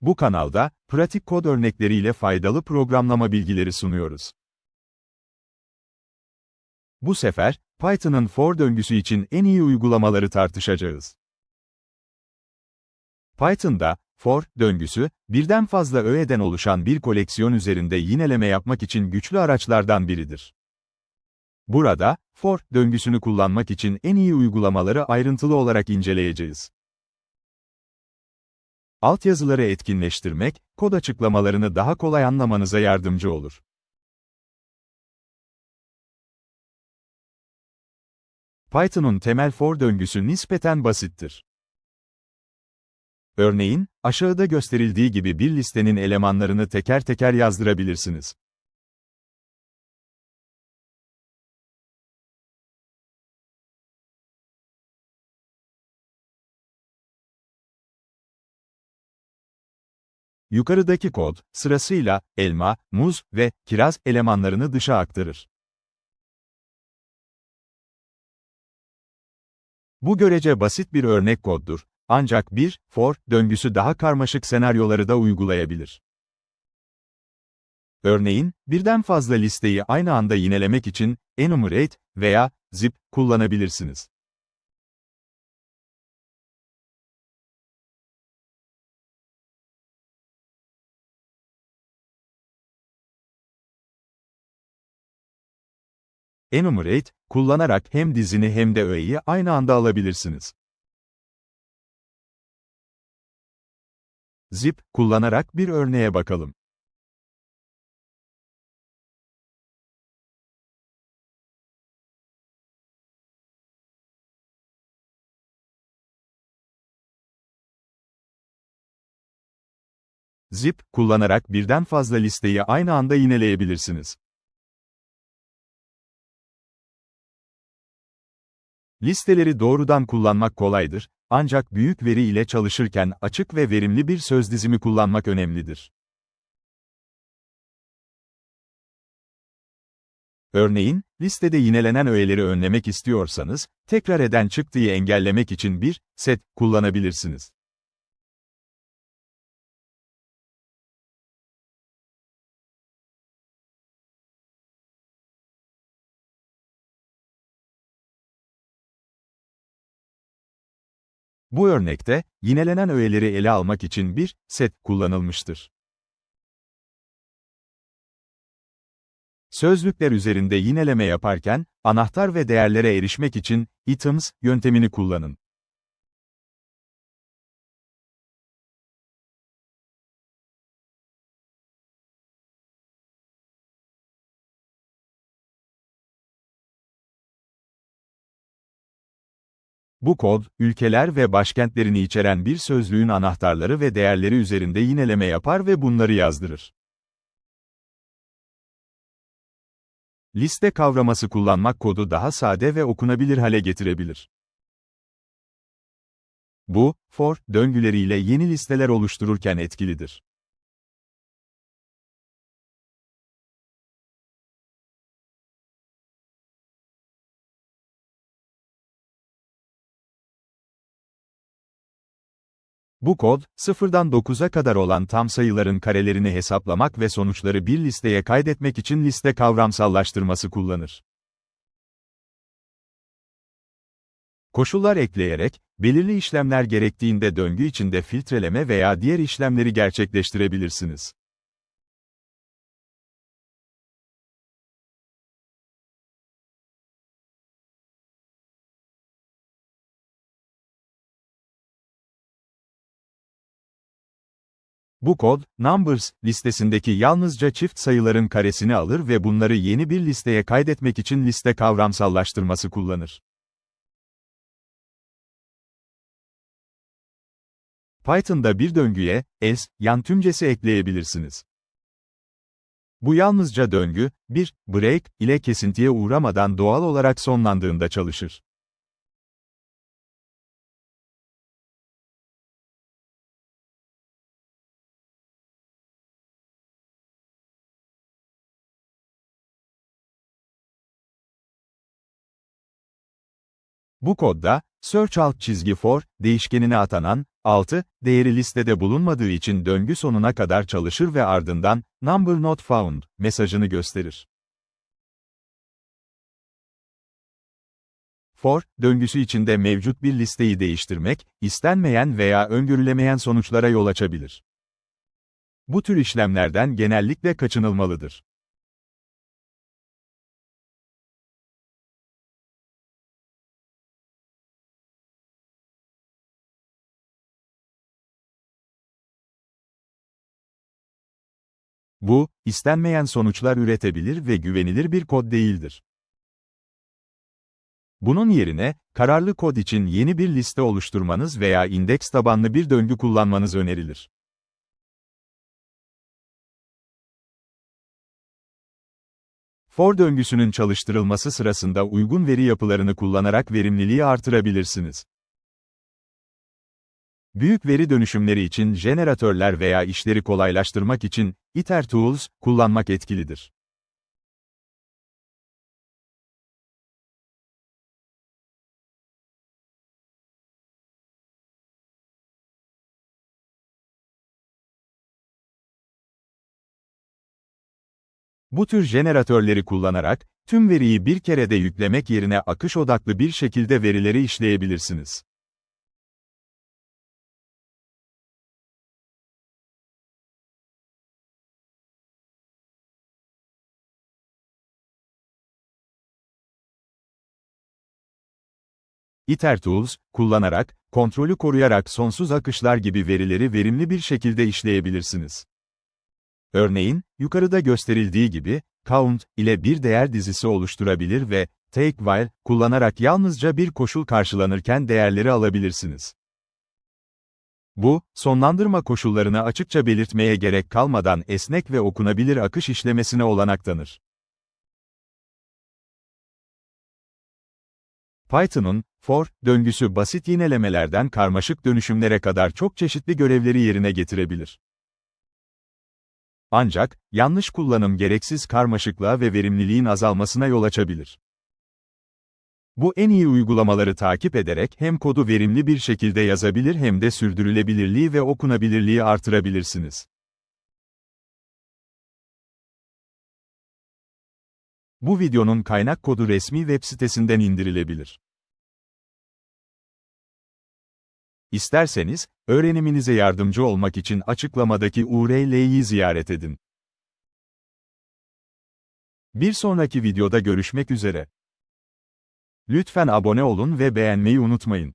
Bu kanalda, pratik kod örnekleriyle faydalı programlama bilgileri sunuyoruz. Bu sefer, Python'ın for döngüsü için en iyi uygulamaları tartışacağız. Python'da, for döngüsü, birden fazla öğeden oluşan bir koleksiyon üzerinde yineleme yapmak için güçlü araçlardan biridir. Burada, for döngüsünü kullanmak için en iyi uygulamaları ayrıntılı olarak inceleyeceğiz. Altyazıları etkinleştirmek, kod açıklamalarını daha kolay anlamanıza yardımcı olur. Python'un temel for döngüsü nispeten basittir. Örneğin, aşağıda gösterildiği gibi bir listenin elemanlarını teker teker yazdırabilirsiniz. Yukarıdaki kod, sırasıyla, elma, muz ve kiraz elemanlarını dışa aktarır. Bu görece basit bir örnek koddur. Ancak bir, for, döngüsü daha karmaşık senaryoları da uygulayabilir. Örneğin, birden fazla listeyi aynı anda yinelemek için, enumerate veya zip kullanabilirsiniz. Enumerate, kullanarak hem dizini hem de öğeyi aynı anda alabilirsiniz. Zip, kullanarak bir örneğe bakalım. Zip, kullanarak birden fazla listeyi aynı anda yineleyebilirsiniz. Listeleri doğrudan kullanmak kolaydır, ancak büyük veri ile çalışırken açık ve verimli bir söz dizimi kullanmak önemlidir. Örneğin, listede yinelenen öğeleri önlemek istiyorsanız, tekrar eden çıktıyı engellemek için bir set kullanabilirsiniz. Bu örnekte, yinelenen öğeleri ele almak için bir set kullanılmıştır. Sözlükler üzerinde yineleme yaparken, anahtar ve değerlere erişmek için items yöntemini kullanın. Bu kod, ülkeler ve başkentlerini içeren bir sözlüğün anahtarları ve değerleri üzerinde yineleme yapar ve bunları yazdırır. Liste kavraması kullanmak kodu daha sade ve okunabilir hale getirebilir. Bu, for döngüleriyle yeni listeler oluştururken etkilidir. Bu kod, sıfırdan 9'a kadar olan tam sayıların karelerini hesaplamak ve sonuçları bir listeye kaydetmek için liste kavramsallaştırması kullanır. Koşullar ekleyerek, belirli işlemler gerektiğinde döngü içinde filtreleme veya diğer işlemleri gerçekleştirebilirsiniz. Bu kod, numbers listesindeki yalnızca çift sayıların karesini alır ve bunları yeni bir listeye kaydetmek için liste kavramsallaştırması kullanır. Python'da bir döngüye, else, yan tümcesi ekleyebilirsiniz. Bu yalnızca döngü, bir, break, ile kesintiye uğramadan doğal olarak sonlandığında çalışır. Bu kodda, search alt çizgi for, değişkenine atanan, 6, değeri listede bulunmadığı için döngü sonuna kadar çalışır ve ardından, number not found, mesajını gösterir. For, döngüsü içinde mevcut bir listeyi değiştirmek, istenmeyen veya öngörülemeyen sonuçlara yol açabilir. Bu tür işlemlerden genellikle kaçınılmalıdır. Bu, istenmeyen sonuçlar üretebilir ve güvenilir bir kod değildir. Bunun yerine, kararlı kod için yeni bir liste oluşturmanız veya indeks tabanlı bir döngü kullanmanız önerilir. For döngüsünün çalıştırılması sırasında uygun veri yapılarını kullanarak verimliliği artırabilirsiniz. Büyük veri dönüşümleri için jeneratörler veya işleri kolaylaştırmak için IterTools kullanmak etkilidir. Bu tür jeneratörleri kullanarak, tüm veriyi bir kerede yüklemek yerine akış odaklı bir şekilde verileri işleyebilirsiniz. IterTools, kullanarak, kontrolü koruyarak sonsuz akışlar gibi verileri verimli bir şekilde işleyebilirsiniz. Örneğin, yukarıda gösterildiği gibi, count ile bir değer dizisi oluşturabilir ve take while kullanarak yalnızca bir koşul karşılanırken değerleri alabilirsiniz. Bu, sonlandırma koşullarını açıkça belirtmeye gerek kalmadan esnek ve okunabilir akış işlemesine olanak tanır. Python'un for döngüsü basit yinelemelerden karmaşık dönüşümlere kadar çok çeşitli görevleri yerine getirebilir. Ancak, yanlış kullanım gereksiz karmaşıklığa ve verimliliğin azalmasına yol açabilir. Bu en iyi uygulamaları takip ederek hem kodu verimli bir şekilde yazabilir hem de sürdürülebilirliği ve okunabilirliği artırabilirsiniz. Bu videonun kaynak kodu resmi web sitesinden indirilebilir. İsterseniz, öğreniminize yardımcı olmak için açıklamadaki URL'yi ziyaret edin. Bir sonraki videoda görüşmek üzere. Lütfen abone olun ve beğenmeyi unutmayın.